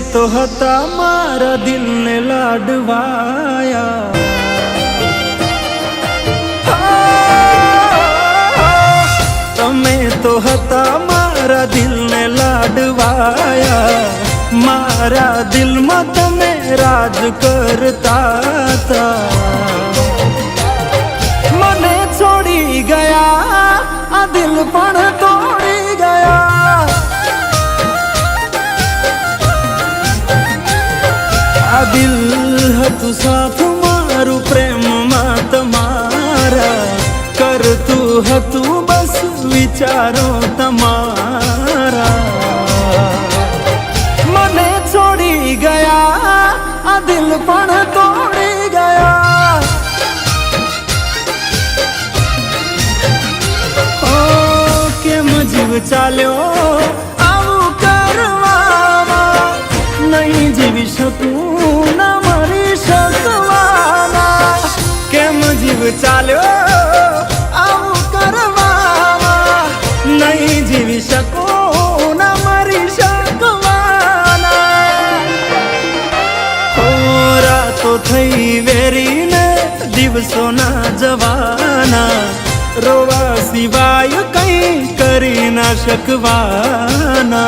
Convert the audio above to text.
તો હતા મારા દિલને લાડવાયા તમે તો હતા મારા દિલને લાડવાયા મારા દિલમાં તમે રાજ કરતા હતા મને છોડી ગયા આ દિલ પણ દિલ હતું સાથ મારું પ્રેમમાં તમારા કરતું હતું બસ વિચારો તમારા મને છોડી ગયા આ દિલ પણ તોડી ગયા ઓ કેમ જીવ ચાલ્યો આવું કરવામાં નહીં જીવી શકું ચાલ્યો. આવું કરવામાં નહીં જીવી શકો, ના મરી શકવાના. રાતો થઈ વેરીને દિવસો ના જવાના. રોવા સિવાય કઈ કરી ના શકવાના.